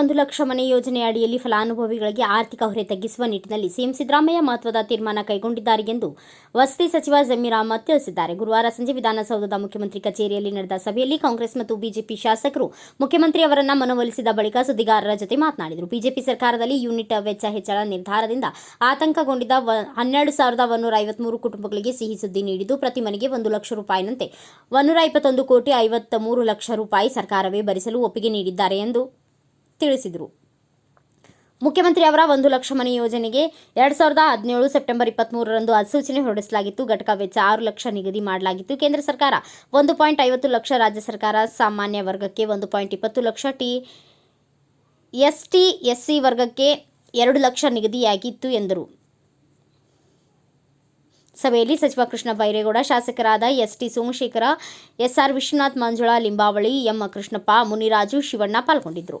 ಒಂದು ಲಕ್ಷ ಮನೆ ಯೋಜನೆ ಅಡಿಯಲ್ಲಿ ಫಲಾನುಭವಿಗಳಿಗೆ ಆರ್ಥಿಕ ಹೊರೆ ತಗ್ಗಿಸುವ ನಿಟ್ಟಿನಲ್ಲಿ ಸಿಎಂ ಸಿದ್ದರಾಮಯ್ಯ ಮಹತ್ವದ ತೀರ್ಮಾನ ಕೈಗೊಂಡಿದ್ದಾರೆ ಎಂದು ವಸತಿ ಸಚಿವ ಜಮೀರ್ ಅಹಮದ್ ತಿಳಿಸಿದ್ದಾರೆ. ಗುರುವಾರ ಸಂಜೆ ವಿಧಾನಸೌಧದ ಮುಖ್ಯಮಂತ್ರಿ ಕಚೇರಿಯಲ್ಲಿ ನಡೆದ ಸಭೆಯಲ್ಲಿ ಕಾಂಗ್ರೆಸ್ ಮತ್ತು ಬಿಜೆಪಿ ಶಾಸಕರು ಮುಖ್ಯಮಂತ್ರಿ ಅವರನ್ನ ಮನವೊಲಿಸಿದ ಬಳಿಕ ಸುದ್ದಿಗಾರರ ಜೊತೆ ಮಾತನಾಡಿದರು. ಬಿಜೆಪಿ ಸರ್ಕಾರದಲ್ಲಿ ಯೂನಿಟ್ ವೆಚ್ಚ ಹೆಚ್ಚಳ ನಿರ್ಧಾರದಿಂದ ಆತಂಕಗೊಂಡಿದ್ದ ಹನ್ನೆರಡು ಸಾವಿರದ ಒಂದೂರ ಐವತ್ಮೂರು ಕುಟುಂಬಗಳಿಗೆ ಸಿಹಿ ಸುದ್ದಿ ನೀಡಿದ್ದು, ಪ್ರತಿ ಮನೆಗೆ ಒಂದು ಲಕ್ಷ ರೂಪಾಯಿನಂತೆ ಒಂದೂರ ಇಪ್ಪತ್ತೊಂದು ಕೋಟಿ ಐವತ್ತ ಮೂರು ಲಕ್ಷ ರೂಪಾಯಿ ಸರ್ಕಾರವೇ ಭರಿಸಲು ಒಪ್ಪಿಗೆ ನೀಡಿದ್ದಾರೆ ಎಂದು ತಿಳಿಸಿದರು. ಮುಖ್ಯಮಂತ್ರಿ ಅವರ ಒಂದು ಲಕ್ಷ ಮನೆ ಯೋಜನೆಗೆ ಎರಡು ಸಾವಿರದ ಹದಿನೇಳು ಸೆಪ್ಟೆಂಬರ್ ಇಪ್ಪತ್ತ್ಮೂರರಂದು ಅಧಿಸೂಚನೆ ಹೊರಡಿಸಲಾಗಿತ್ತು. ಘಟಕ ವೆಚ್ಚ ಆರು ಲಕ್ಷ ನಿಗದಿ ಮಾಡಲಾಗಿತ್ತು. ಕೇಂದ್ರ ಸರ್ಕಾರ ಒಂದು ಪಾಯಿಂಟ್ ಐವತ್ತು ಲಕ್ಷ, ರಾಜ್ಯ ಸರ್ಕಾರ ಸಾಮಾನ್ಯ ವರ್ಗಕ್ಕೆ ಒಂದು ಪಾಯಿಂಟ್ ಇಪ್ಪತ್ತು lakh, T S T S C ವರ್ಗಕ್ಕೆ ಎರಡು ಲಕ್ಷ ನಿಗದಿಯಾಗಿತ್ತು ಎಂದರು. ಸಭೆಯಲ್ಲಿ ಸಚಿವ ಕೃಷ್ಣ ಬೈರೇಗೌಡ, ಶಾಸಕರಾದ S T Somashekhara S R Vishwanath Manjula, Limbavali M Krishnappa, Muniraju Shivanna ಪಾಲ್ಗೊಂಡಿದ್ದರು.